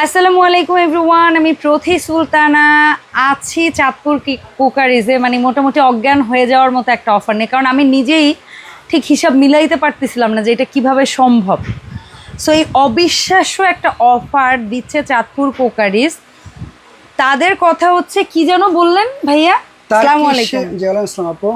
আসসালামু আলাইকুম এভরিওয়ান আমি প্রথি সুলতানা। আছি চাঁদপুর কি কুকারিজে মানে মোটামুটি অজ্ঞান হয়ে যাওয়ার মতো একটা অফার নেই। কারণ আমি নিজেই ঠিক হিসাব মিলাইতে পারতেছিলাম না যে এটা কীভাবে সম্ভব। সো এই অবিশ্বাস্য একটা অফার দিচ্ছে চাঁদপুর কুকারিজ। তাদের কথা হচ্ছে কি যেন বললেন ভাইয়া? আসসালামু আলাইকুম। জি আপু।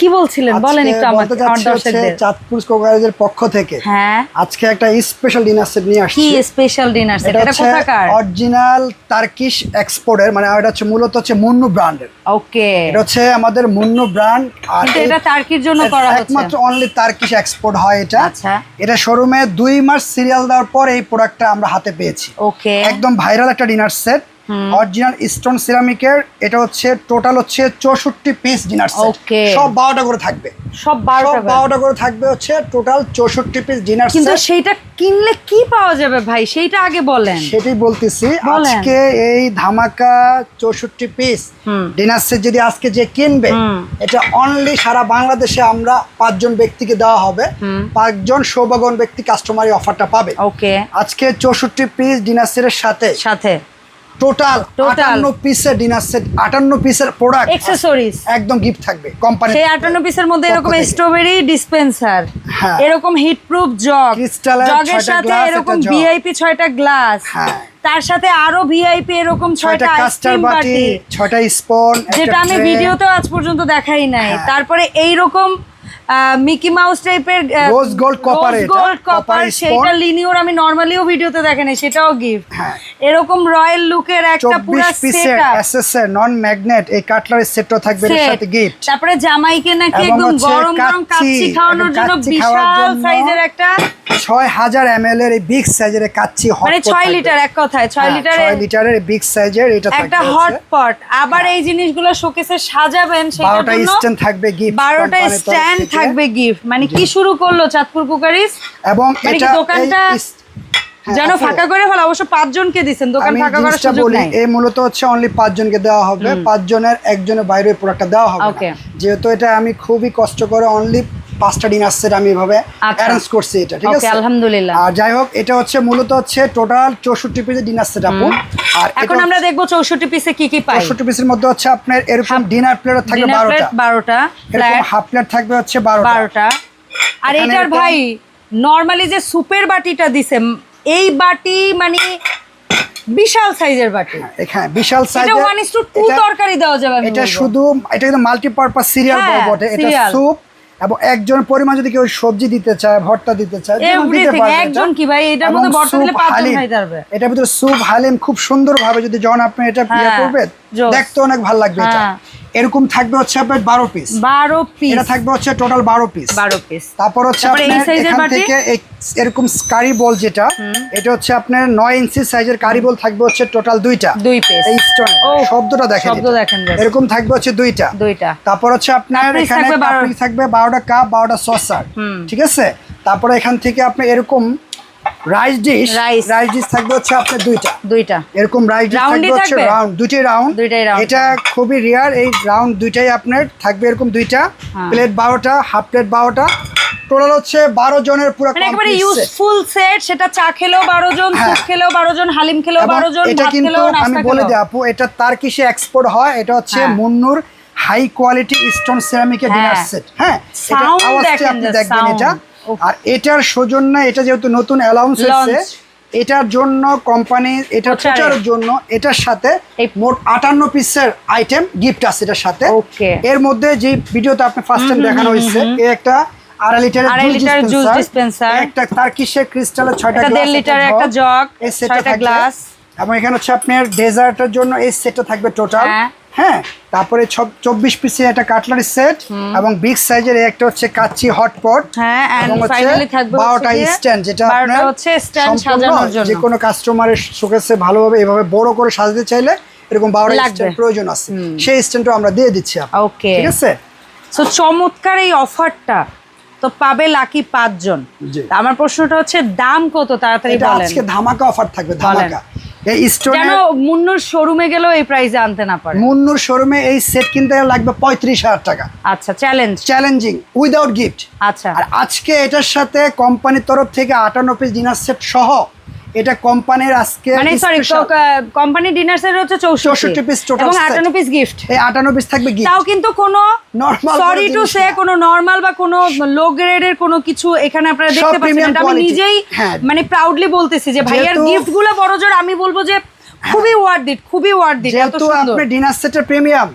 কি বলছিলেন? বলেন একটু বলতে আমার দর্শকদের। চাঁদপুর কোকারেজের পক্ষ থেকে হ্যাঁ। আজকে একটা স্পেশাল ডিনার সেট নিয়ে আসছি। কি স্পেশাল ডিনার সেট এটা কোথাকার? অরিজিনাল টার্কিশ এক্সপোর্টের মানে এটা হচ্ছে মূলত হচ্ছে মুন্নু ব্র্যান্ডের ওকে। এটা হচ্ছে আমাদের মুন্নু ব্র্যান্ড আর এটা টার্কির জন্য করা হচ্ছে। একমাত্র অনলি টার্কিশ এক্সপোর্ট হয় এটা। আচ্ছা। এটা শোরুমে দুই মাস সিরিয়াল দেওয়ার পর এই প্রোডাক্টটা আমরা হাতে পেয়েছি। ওকে। একদম ভাইরাল একটা ডিনার সেট অরিজিনাল স্টোন সিরামিকের এটা হচ্ছে টোটাল হচ্ছে চৌষট্টি পিস ডিনার সেট সব বারোটা করে থাকবে। সব বারোটা করে। থাকবে হচ্ছে টোটাল চৌষট্টি পিস ডিনার কিন্তু সেইটা কিনলে কি পাওয়া যাবে ভাই? সেইটা আগে বলেন। সেটাই বলতেছি আজকে এই ধামাকা চৌষট্টি পিস ডিনার সেট যদি আজকে যে কিনবে এটা অনলি সারা বাংলাদেশে আমরা পাঁচজন ব্যক্তিকে দেওয়া হবে। পাঁচজন সৌভাগ্যবান ব্যক্তি কাস্টমার অফারটা পাবে। ওকে আজকে চৌষট্টি পিস ডিনার সেটের সাথে সাথে। Total Total। আটান্ন পিসের ডিনার সেট আটান্ন পিসের প্রোডাক্ট এক্সেসরিজ একদম গিফট থাকবে কোম্পানি সেই আটান্ন পিসের মধ্যে এরকম স্ট্রবেরি ডিসপেন্সার হ্যাঁ। এরকম হিট প্রুফ জগ জগের সাথে এরকম ভিআইপি ছয়টা গ্লাস হ্যাঁ। তার সাথে আরও ভিআইপি এরকম ছয়টা ছয়টা কাস্টার আইসক্রিম বাটি ছয়টা স্পন যেটা আমি ভিডিওতে আজ পর্যন্ত দেখাই নাই হ্যাঁ। তারপরে এইরকম মিকি মাউস টাইপের Rose gold copper এটা, গোল্ড কপার। সেইটা লিনিওর আমি নরমালিও ভিডিওতে দেখে নাই সেটাও গিফট হ্যাঁ। এরকম রয়্যাল লুকের একটা পুরো সেটআপ এসএসএর নন ম্যাগনেট এই কাটলারের সেটও থাকবে এর সাথে গিফট তারপরে জামাইকে নাকি একদম গরম গরম কাচ্চি, খাওয়ানোর জন্য বিশাল সাইজের একটা ছয় হাজার এম এল এর এই বিগ সাইজের কাচ্চি হট মানে ছয় লিটার এক কথায় ছয় লিটারের ছয় লিটারের বিগ সাইজের এটা একটা থাকবে হট পট আবার এই জিনিসগুলো শোকেসে সাজাবেন সেটার জন্য স্ট্যান্ড থাকবে গিফট বারোটা স্ট্যান্ড থাকবে গিফট মানে কি শুরু করল চাঁদপুর কুকারিস? এবং মানে এটা দোকানটা হ্যাঁ, যেন আপু, ফাঁকা করে ফেলা অবশ্য পাঁচজনকে দিচ্ছেন দোকান ফাঁকা করার সুযোগ নাই। এই মূলত হচ্ছে অনলি পাঁচজনকে দেওয়া হবে পাঁচজনের একজনের বাইরে প্রোডাক্টটা দেওয়া হবে যেহেতু এটা আমি খুবই কষ্ট করে অনলি পাঁচটা ডিনার সেট আমি এভাবে আচ্ছা। অ্যারেঞ্জ করছি এটা ঠিক আছে? আলহামদুলিল্লাহ। আর যাই হোক এটা হচ্ছে মূলত হচ্ছে টোটাল চৌষট্টি পিসের ডিনার সেট আপু। আর এখন আমরা দেখব চৌষট্টি পিসে কি কি পাই। চৌষট্টি পিসের মধ্যে হচ্ছে আপনার এরকম ডিনার প্লেট থাকবে বারোটা। বারোটা এরকম হাফ প্লেট থাকবে হচ্ছে বারোটা। বারোটা। আর এটার ভাই নর্মালি যে সুপের বাটিটা দিছে এই বাটি মানে বিশাল সাইজের বাটি এখানে বিশাল এটা সাইজের ইস টু তরকারি দেওয়া যাবে এটা শুধু এটা কিন্তু মাল্টিপারপাস সিরিয়াল হ্যাঁ, বটে এটা স্যুপ এবং একজন পরিমাণ যদি কেউ সবজি দিতে চায় ভর্তা দিতে চায় যেমন দিতে পারবে এটা। একজন কি ভাই, এটার মধ্যে ভর্তা দিলে পাঁচজন হালিম। পারবে। এটার ভিতরে স্যুপ হালিম খুব সুন্দর ভাবে যদি জন আপনি এটা ইয়ে হ্যাঁ, করবেন দেখতে অনেক ভালো লাগবে এটা হ্যাঁ। এরকম থাকবে হচ্ছে আপনার বারো পিস বারো পিস এটা থাকবে হচ্ছে টোটাল বারো পিস বারো পিস তারপর হচ্ছে আপনার এখান থেকে এরকম কারি বল যেটা এটা হচ্ছে আপনার নয় ইঞ্চি সাইজের কারি বল থাকবে হচ্ছে টোটাল দুইটা। দুই পিস এই স্টোন শব্দটা দেখেন শব্দ দেখেন এরকম থাকবে হচ্ছে দুইটা। দুইটা। তারপর হচ্ছে আপনার এখানে থাকবে বারো- কাপড় থাকবে বারোটা কাপ বারোটা সসার ঠিক আছে? তারপরে এখান থেকে আপনি এরকম রাইস ডিশ। রাইস ডিশ থাকবে হচ্ছে আপনার দুইটা দুইটা এরকম রাইস ডিশ থাকবে হচ্ছে রাউন্ড দুইটাই রাউন্ড দুইটাই round। এটা খুবই রেয়ার এই রাউন্ড দুইটাই আপনার থাকবে এরকম দুইটা হ্যাঁ। প্লেট বারোটা হাফ প্লেট বারোটা টোটাল হচ্ছে বারো জনের পুরো একেবারে ইউজফুল সেট সেটা চা খেলেও বারো জন হ্যাঁ। স্যুপ খেলেও বারো জন হালিম খেলেও বারো জন এটা কিন্তু আমি বলে দিই আপু এটা তার কিসে এক্সপোর্ট হয় এটা হচ্ছে হ্যাঁ। মুন্নুর হাই কোয়ালিটি স্টোন সিরামিকের ডিনার হ্যাঁ। সেট হ্যাঁ এটার আওয়াজটা আপনি দেখবেন এটা। আর এটার সৌজন্য এটা যেহেতু নতুন অ্যালাউন্স Launch। এটার জন্য কোম্পানি এটার প্রচারে। প্রচারের জন্য এটার সাথে মোট আটান্ন পিসের আইটেম গিফট আছে এটার সাথে. এর মধ্যে যে ভিডিওতে আপনি ফার্স্ট টাইম দেখানো হয়েছে একটা আড়াই লিটারের জুস। একটা ক্রিস্টালের ছয়টা একটা দেড় লিটারের একটা জগ ছয়টা গ্লাস এবং এখানে হচ্ছে আপনার ডেজার্টের জন্য এই সেটটা থাকবে টোটাল হ্যাঁ। তারপরে চব্বিশ পিসের একটা কাটলারি সেট এবং বিগ সাইজের একটা হচ্ছে কাচ্চি হটপট হ্যাঁ বারোটা স্ট্যান্ড যেটা। যে কোনো কাস্টমারের শোকেসে ভালোভাবে এভাবে বড় করে সাজাতে চাইলে এরকম বারোটা স্ট্যান্ড প্রয়োজন আছে সেই স্ট্যান্ডও আমরা দিয়ে দিচ্ছি। Okay. ঠিক আছে সো চমৎকার এই অফারটা তো পাবে লাকি পাঁচজন। তা আমার প্রশ্নটা হচ্ছে দাম কত তাড়াতাড়ি আজকে ধামাকা অফার থাকবে ধামাকা এই যেন মুন্নুর শোরুমে গেলেও এই প্রাইসে আনতে না পারে। মুন্নুর শোরুমে এই সেট কিনতে লাগবে পঁয়ত্রিশ হাজার টাকা। আচ্ছা চ্যালেঞ্জ চ্যালেঞ্জিং উইদাউট গিফট আচ্ছা। আর আজকে এটার সাথে কোম্পানির তরফ থেকে আটান্ন পিস ডিনার সেট সহ এটা কোম্পানির আজকে মানে সরি কোম্পানি ডিনার সেট হচ্ছে 64 64 piece এবং 58 পিস গিফট এই আটান্ন পিস থাকবে তাও কিন্তু কোনো সরি টু সে কোনো নরমাল বা কোনো লো গ্রেডের কোনো কিছু এখানে আপনারা দেখতে পাচ্ছেন। আমি নিজেই হ্যাঁ। মানে প্রাউডলি বলতেছি যে ভাইয়ার বড় জোর আমি বলব যে খুবই ওয়ার্ড দিট খুবই ওয়ার্ড দিট এত সুন্দর। আপনি ডিনার সেটের প্রিমিয়াম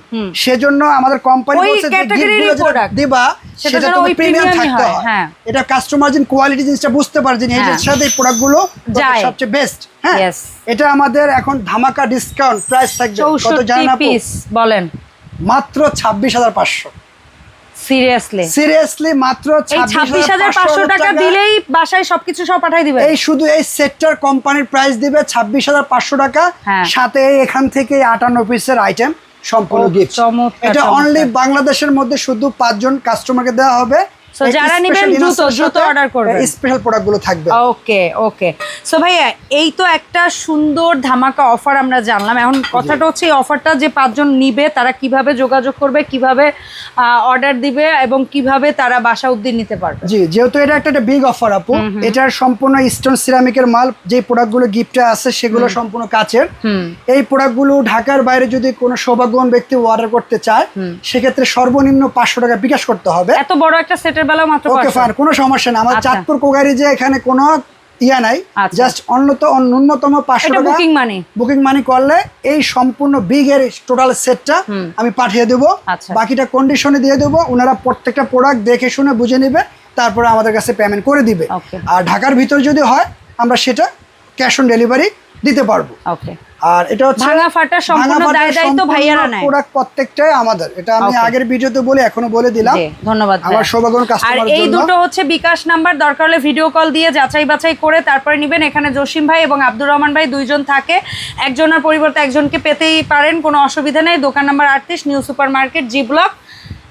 সেজন্য আমাদের কোম্পানি বলছে যে। দিবা সেটা প্রিমিয়াম থাকতে হয়, হয় হ্যাঁ। এটা কাস্টমার যেন কোয়ালিটি জিনিসটা বুঝতে পারে যে এটার হ্যাঁ। সাথে এই প্রোডাক্টগুলো সবচেয়ে বেস্ট হ্যাঁ। এটা আমাদের এখন ধামাকা ডিসকাউন্ট প্রাইস থাকবে। কত জানেন আপু? বলেন। মাত্র ছাব্বিশ হাজার পাঁচশো। সিরিয়াসলি? সিরিয়াসলি মাত্র এই ছাব্বিশ হাজার পাঁচশো টাকা দিলেই বাসায় সবকিছু সব পাঠিয়ে এই শুধু এই কোম্পানির প্রাইস দিবে ছাব্বিশ হাজার পাঁচশো টাকা হ্যাঁ। সাথে এখান থেকে পিসের আইটেম সম্পূর্ণ গিফট এটা অনলি বাংলাদেশের মধ্যে শুধু পাঁচজন কাস্টমারকে দেওয়া হবে। So, যারা নিবেন দ্রুত, দ্রুত order করবেন। স্পেশাল প্রোডাক্টগুলো থাকবে। ওকে ওকে সো ভাইয়া এই তো একটা সুন্দর ধামাকা অফার আমরা জানলাম। এখন কথাটা হচ্ছে এই অফারটা যে পাঁচজন নিবে তারা কীভাবে যোগাযোগ করবে কীভাবে অর্ডার দিবে এবং কীভাবে তারা বাসা নিতে পারবে? জি যেহেতু এটা একটা বিগ অফার আপু এটার সম্পূর্ণ স্টোন সিরামিকের মাল যে প্রোডাক্টগুলো গিফটে আছে সেগুলো সম্পূর্ণ কাচের। এই প্রোডাক্টগুলো ঢাকার বাইরে যদি কোনো সৌভাগ্যবান ব্যক্তি অর্ডার করতে চায় সেক্ষেত্রে সর্বনিম্ন পাঁচশো টাকা বিকাশ করতে হবে। এত বড় একটা সেটের বেলা মাত্র ওকে। ফাইন কোনো সমস্যা না আমার আচ্ছা। চাঁদপুর কোগারি যে এখানে কোনো ইয়া নাই আচ্ছা। জাস্ট অন্যত ন্যূনতম পাঁচশো টাকা। বুকিং মানি বুকিং মানি করলে এই সম্পূর্ণ বিগ এর টোটাল সেটটা আমি পাঠিয়ে দেবো। আচ্ছা। বাকিটা কন্ডিশনে দিয়ে দেবো। ওনারা প্রত্যেকটা প্রোডাক্ট দেখে শুনে বুঝে নেবে। তারপরে আমাদের কাছে পেমেন্ট করে দিবে। আর ঢাকার ভিতর যদি হয় আমরা সেটা ক্যাশ অন ডেলিভারি দিতে পারব। ওকে আর এটা হচ্ছে ভাঙা ফাটা সম্পূর্ণ দায় দায়িত্ব ভাইয়ারা নেয়। প্রোডাক্ট প্রত্যেকটাই আমাদের। এটা আমি আগের ভিডিওতে বলে এখনও বলে দিলাম। ধন্যবাদ। আমার সৌভাগ্যবান আর এই দুটো হচ্ছে বিকাশ নাম্বার দরকার হলে ভিডিও কল দিয়ে যাচাই বাছাই করে তারপরে নেবেন। এখানে জসিম ভাই এবং আব্দুর রহমান ভাই দুইজন থাকে। একজনের পরিবর্তে একজনকে পেতেই পারেন কোনো অসুবিধা নেই। দোকান নাম্বার আটত্রিশ new super market G block.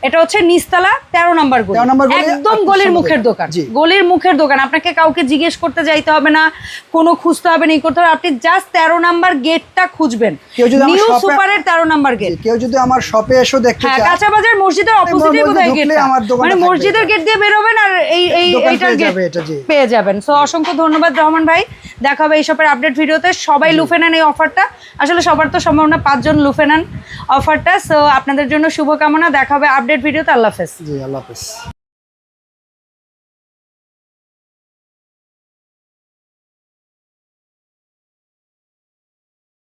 এটা হচ্ছে নিস্তালা তেরো নম্বর গলি। 13 নম্বর গলি, একদম 38 গলির মুখের দোকান। গলির মুখের দোকান। আপনাকে কাউকে জিজ্ঞেস করতে যাইতে হবে না কোনো খুঁজতে হবে না করতে হবে। আপনি জাস্ট তেরো নাম্বার গেটটা খুঁজবেন। নিউ সুপারের তেরো নাম্বার গেট কেউ যদি আমার শপে এসো দেখতে হ্যাঁ চায় কাঁচা বাজার মসজিদের অপোজিটে আমার দোকানটা মানে মসজিদের গেট দিয়ে বেরোবেন আর এই এই এইটার পেয়ে গেট। পেয়ে যাবেন। সো অসংখ্য ধন্যবাদ রহমান ভাই। দেখা হবে এই সবের আপডেট ভিডিওতে সবাই লুফে নেন এই অফারটা আসলে সবার তো সম্ভাবনা পাঁচজন লুফে নেন অফারটা সো আপনাদের জন্য শুভকামনা। দেখা হবে আপডেট ভিডিওতে আল্লাহ হাফেজ। জি আল্লাহ হাফেজ।